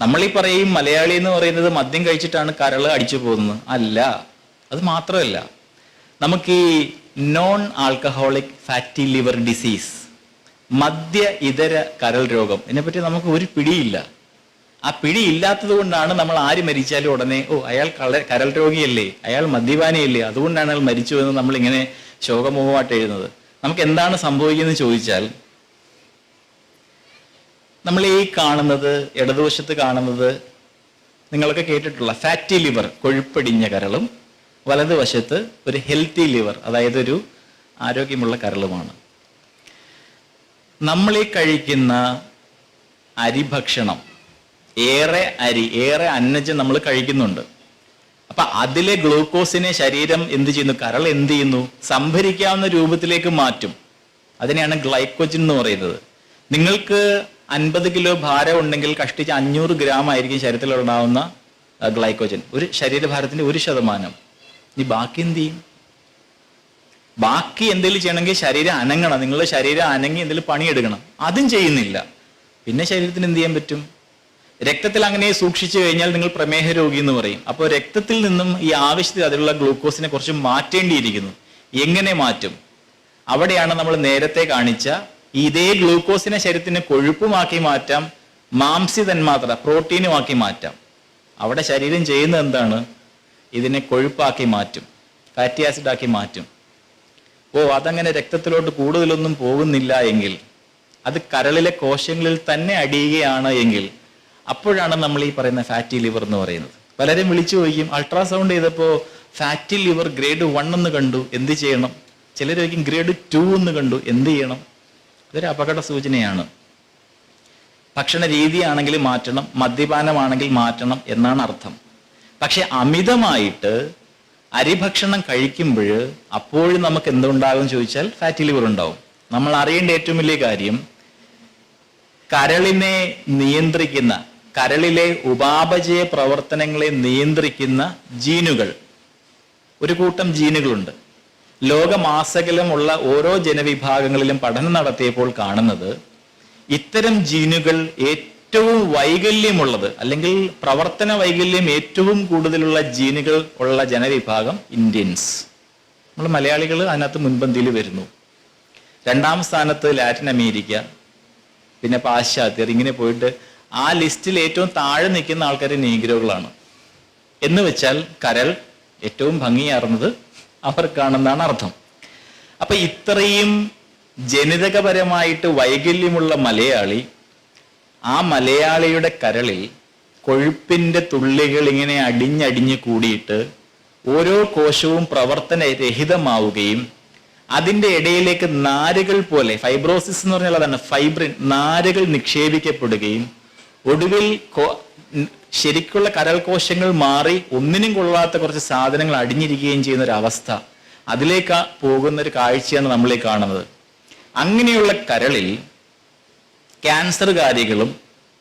നമ്മൾ ഈ പറയും മലയാളി എന്ന് പറയുന്നത് മദ്യം കഴിച്ചിട്ടാണ് കരൾ അടിച്ചു പോകുന്നത്. അല്ല അത് മാത്രമല്ല. നമുക്ക് ഈ non alcoholic fatty liver disease മദ്യ ഇതര കരൾ രോഗം ഇതിനെപ്പറ്റി നമുക്ക് ഒരു പിടിയില്ല. ആ പിടി ഇല്ലാത്തത് കൊണ്ടാണ് നമ്മൾ ആര് മരിച്ചാലും ഉടനെ ഓ അയാൾ കരൾ രോഗിയല്ലേ അയാൾ മദ്യപാനിയല്ലേ അതുകൊണ്ടാണ് അയാൾ മരിച്ചു എന്ന് നമ്മൾ ഇങ്ങനെ ശോകമുഖമായിട്ട് എഴുതുന്നത്. നമുക്ക് എന്താണ് സംഭവിക്കുന്നത് ചോദിച്ചാൽ നമ്മൾ ഈ കാണുന്നത് ഇടതുവശത്ത് കാണുന്നത് നിങ്ങളൊക്കെ കേട്ടിട്ടുള്ള ഫാറ്റി ലിവർ കൊഴുപ്പടിഞ്ഞ കരളും വലതുവശത്ത് ഒരു ഹെൽത്തി ലിവർ അതായത് ഒരു ആരോഗ്യമുള്ള കരളുമാണ്. നമ്മൾ ഈ കഴിക്കുന്ന അരിഭക്ഷണം ഏറെ അരി ഏറെ അന്നജം നമ്മൾ കഴിക്കുന്നുണ്ട്. അപ്പൊ അതിലെ ഗ്ലൂക്കോസിനെ ശരീരം എന്ത് ചെയ്യുന്നു? കരൾ എന്ത് ചെയ്യുന്നു? സംഭരിക്കാവുന്ന രൂപത്തിലേക്ക് മാറ്റും. അതിനെയാണ് ഗ്ലൈക്കോജൻ എന്ന് പറയുന്നത്. നിങ്ങൾക്ക് അൻപത് കിലോ ഭാരം ഉണ്ടെങ്കിൽ കഷ്ടിച്ച് അഞ്ഞൂറ് ഗ്രാം ആയിരിക്കും ശരീരത്തിൽ ഉണ്ടാവുന്ന ഗ്ലൈക്കോജൻ ഒരു ശരീരഭാരത്തിന്റെ ഒരു ശതമാനം. ഇനി ബാക്കി എന്ത് ചെയ്യും? ബാക്കി എന്തെങ്കിലും ചെയ്യണമെങ്കിൽ ശരീരം അനങ്ങണം. നിങ്ങളുടെ ശരീരം അനങ്ങി എന്തെങ്കിലും പണിയെടുക്കണം. അതും ചെയ്യുന്നില്ല. പിന്നെ ശരീരത്തിന് എന്ത് ചെയ്യാൻ പറ്റും? രക്തത്തിൽ അങ്ങനെ സൂക്ഷിച്ചു കഴിഞ്ഞാൽ നിങ്ങൾ പ്രമേഹ രോഗി എന്ന് പറയും. അപ്പോൾ രക്തത്തിൽ നിന്നും ഈ ആവശ്യത്തിൽ അതിലുള്ള ഗ്ലൂക്കോസിനെ കുറച്ച് മാറ്റേണ്ടിയിരിക്കുന്നു. എങ്ങനെ മാറ്റും? അവിടെയാണ് നമ്മൾ നേരത്തെ കാണിച്ച ഇതേ ഗ്ലൂക്കോസിനെ ശരീരത്തിന് കൊഴുപ്പുമാക്കി മാറ്റാം മാംസി തന്മാത്ര പ്രോട്ടീനുമാക്കി മാറ്റാം. അവിടെ ശരീരം ചെയ്യുന്നത് എന്താണ്? ഇതിനെ കൊഴുപ്പാക്കി മാറ്റും ഫാറ്റി ആസിഡ് ആക്കി മാറ്റും. ഓ അതങ്ങനെ രക്തത്തിലോട്ട് കൂടുതലൊന്നും പോകുന്നില്ല എങ്കിൽ അത് കരളിലെ കോശങ്ങളിൽ തന്നെ അടിയുകയാണ് എങ്കിൽ അപ്പോഴാണ് നമ്മൾ ഈ പറയുന്ന ഫാറ്റി ലിവർ എന്ന് പറയുന്നത്. പലരും വിളിച്ചു ചോദിക്കും അൾട്രാസൗണ്ട് ചെയ്തപ്പോൾ ഫാറ്റി ലിവർ ഗ്രേഡ് വൺ എന്ന് കണ്ടു എന്ത് ചെയ്യണം? ചിലർ ചോദിക്കും ഗ്രേഡ് ടു എന്ന് കണ്ടു എന്ത് ചെയ്യണം? ഇതൊരു അപകട സൂചനയാണ്. ഭക്ഷണ രീതിയാണെങ്കിൽ മാറ്റണം മദ്യപാനമാണെങ്കിൽ മാറ്റണം എന്നാണ് അർത്ഥം. പക്ഷെ അമിതമായിട്ട് അരിഭക്ഷണം കഴിക്കുമ്പോൾ അപ്പോഴും നമുക്ക് എന്തുണ്ടാകും ചോദിച്ചാൽ ഫാറ്റി ലിവർ ഉണ്ടാവും. നമ്മൾ അറിയേണ്ട ഏറ്റവും വലിയ കാര്യം കരളിനെ നിയന്ത്രിക്കുന്ന കരളിലെ ഉപാപചയ പ്രവർത്തനങ്ങളെ നിയന്ത്രിക്കുന്ന ജീനുകൾ. ഒരു കൂട്ടം ജീനുകളുണ്ട്. ലോകമാസകലമുള്ള ഓരോ ജനവിഭാഗങ്ങളിലും പഠനം നടത്തിയപ്പോൾ കാണുന്നത് ഇത്തരം ജീനുകൾ ഏറ്റവും വൈകല്യമുള്ളത് അല്ലെങ്കിൽ പ്രവർത്തന വൈകല്യം ഏറ്റവും കൂടുതലുള്ള ജീനുകൾ ഉള്ള ജനവിഭാഗം ഇന്ത്യൻസ്. നമ്മൾ മലയാളികൾ അതിനകത്ത് മുൻപന്തിയിൽ വരുന്നു. രണ്ടാം സ്ഥാനത്ത് ലാറ്റിൻ അമേരിക്ക പിന്നെ പാശ്ചാത്യർ. ഇങ്ങനെ പോയിട്ട് ആ ലിസ്റ്റിൽ ഏറ്റവും താഴെ നിൽക്കുന്ന ആൾക്കാർ നീഗ്രോകളാണ് എന്ന് വെച്ചാൽ കരൾ ഏറ്റവും ഭംഗിയാർന്നത് അവർക്കാണെന്നാണ് അർത്ഥം. അപ്പൊ ഇത്രയും ജനിതകപരമായിട്ട് വൈകല്യമുള്ള മലയാളി ആ മലയാളിയുടെ കരളിൽ കൊഴുപ്പിന്റെ തുള്ളികൾ ഇങ്ങനെ അടിഞ്ഞടിഞ്ഞ് കൂടിയിട്ട് ഓരോ കോശവും പ്രവർത്തനരഹിതമാവുകയും അതിന്റെ ഇടയിലേക്ക് നാരുകൾ പോലെ ഫൈബ്രോസിസ് എന്ന് പറഞ്ഞാൽ അതാണ് ഫൈബ്രിൻ നാരുകൾ നിക്ഷേപിക്കപ്പെടുകയും ഒടുവിൽ ശരിക്കുള്ള കരൾ കോശങ്ങൾ മാറി ഒന്നിനും കൊള്ളാത്ത കുറച്ച് സാധനങ്ങൾ അടിഞ്ഞിരിക്കുകയും ചെയ്യുന്ന ഒരു അവസ്ഥ അതിലേക്ക് പോകുന്ന ഒരു കാഴ്ചയാണ് നമ്മൾ ഈ കാണുന്നത്. അങ്ങനെയുള്ള കരളിൽ ക്യാൻസറുകാരികളും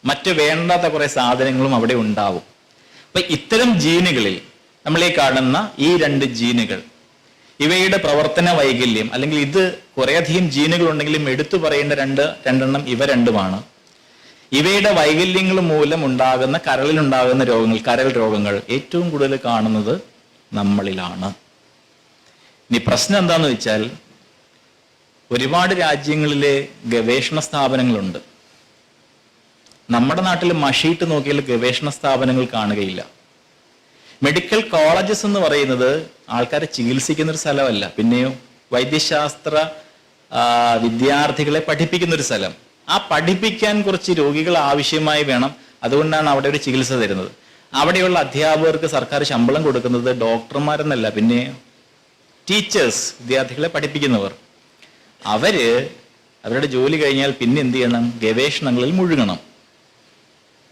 മറ്റ് വേണ്ടാത്ത കുറെ സാധനങ്ങളും അവിടെ ഉണ്ടാവും. അപ്പൊ ഇത്തരം ജീനുകളിൽ നമ്മൾ ഈ കാണുന്ന ഈ രണ്ട് ജീനുകൾ ഇവയുടെ പ്രവർത്തന വൈകല്യം അല്ലെങ്കിൽ ഇത് കുറേയധികം ജീനുകൾ ഉണ്ടെങ്കിലും എടുത്തു പറയേണ്ട രണ്ട് രണ്ടെണ്ണം ഇവ രണ്ടുമാണ്. ഇവയുടെ വൈകല്യങ്ങൾ മൂലം ഉണ്ടാകുന്ന കരളിലുണ്ടാകുന്ന രോഗങ്ങൾ കരൾ രോഗങ്ങൾ ഏറ്റവും കൂടുതൽ കാണുന്നത് നമ്മളിലാണ്. ഇനി പ്രശ്നം എന്താന്ന് വെച്ചാൽ ഒരുപാട് രാജ്യങ്ങളിലെ ഗവേഷണ സ്ഥാപനങ്ങളുണ്ട്. നമ്മുടെ നാട്ടിൽ മഷീട്ട് നോക്കിയാൽ ഗവേഷണ സ്ഥാപനങ്ങൾ കാണുകയില്ല. മെഡിക്കൽ കോളേജസ് എന്ന് പറയുന്നത് ആൾക്കാരെ ചികിത്സിക്കുന്ന ഒരു സ്ഥലമല്ല. പിന്നെയോ വൈദ്യശാസ്ത്ര വിദ്യാർത്ഥികളെ പഠിപ്പിക്കുന്ന ഒരു സ്ഥലം. ആ പഠിപ്പിക്കാൻ കുറച്ച് രോഗികൾ ആവശ്യമായി വേണം. അതുകൊണ്ടാണ് അവിടെ ഒരു ചികിത്സ തരുന്നത്. അവിടെയുള്ള അധ്യാപകർക്ക് സർക്കാർ ശമ്പളം കൊടുക്കുന്നത് ഡോക്ടർമാരെന്നല്ല പിന്നെ ടീച്ചേഴ്സ് വിദ്യാർത്ഥികളെ പഠിപ്പിക്കുന്നവർ. അവർ അവരുടെ ജോലി കഴിഞ്ഞാൽ പിന്നെ എന്ത് ചെയ്യണം? ഗവേഷണങ്ങളിൽ മുഴുകണം.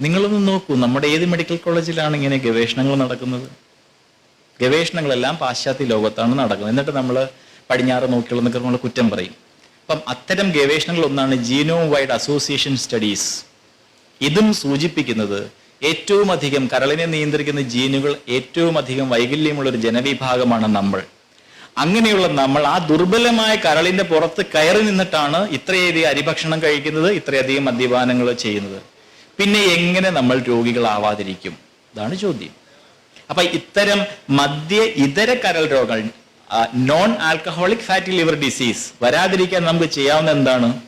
നിങ്ങളൊന്ന് നോക്കൂ നമ്മുടെ ഏത് മെഡിക്കൽ കോളേജിലാണ് ഇങ്ങനെ ഗവേഷണങ്ങൾ നടക്കുന്നത്? ഗവേഷണങ്ങളെല്ലാം പാശ്ചാത്യ ലോകത്താണ് നടക്കുന്നത്. എന്നിട്ട് നമ്മൾ പടിഞ്ഞാറ് നോക്കിയുള്ള നമ്മൾ കുറ്റം പറയും. അപ്പം അത്തരം ഗവേഷണങ്ങൾ ഒന്നാണ് ജീനോം വൈഡ് അസോസിയേഷൻ സ്റ്റഡീസ്. ഇതും സൂചിപ്പിക്കുന്നത് ഏറ്റവും അധികം കരളിനെ നിയന്ത്രിക്കുന്ന ജീനുകൾ ഏറ്റവും അധികം വൈകല്യമുള്ള ഒരു ജനവിഭാഗമാണ് നമ്മൾ. അങ്ങനെയുള്ള നമ്മൾ ആ ദുർബലമായ കരളിന്റെ പുറത്ത് കയറി നിന്നിട്ടാണ് ഇത്രയധികം അരിഭക്ഷണം കഴിക്കുന്നത് ഇത്രയധികം മദ്യപാനങ്ങൾ ചെയ്യുന്നത്. പിന്നെ എങ്ങനെ നമ്മൾ രോഗികളാവാതിരിക്കും? ഇതാണ് ചോദ്യം. അപ്പൊ ഇത്തരം മദ്യ ഇതര കരൾ രോഗങ്ങൾ non alcoholic fatty liver disease വരാതിരിക്കാൻ നമുക്ക് ചെയ്യാവുന്ന എന്താണ്?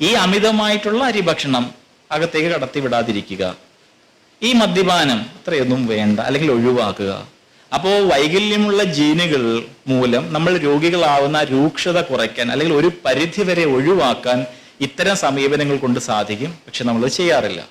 ഈ അമിതമായിട്ടുള്ള അരിഭക്ഷണം അകത്തേക്ക് കടത്തിവിടാതിരിക്കുക. ഈ മദ്യപാനം അത്രയൊന്നും വേണ്ട അല്ലെങ്കിൽ ഒഴിവാക്കുക. അപ്പോൾ വൈകല്യമുള്ള ജീനുകൾ മൂലം നമ്മൾ രോഗികളാവുന്ന രൂക്ഷത കുറയ്ക്കാൻ അല്ലെങ്കിൽ ഒരു പരിധി വരെ ഒഴിവാക്കാൻ ഇത്തരം സമീപനങ്ങൾ കൊണ്ട് സാധിക്കും. പക്ഷെ നമ്മൾ ചെയ്യാറില്ല.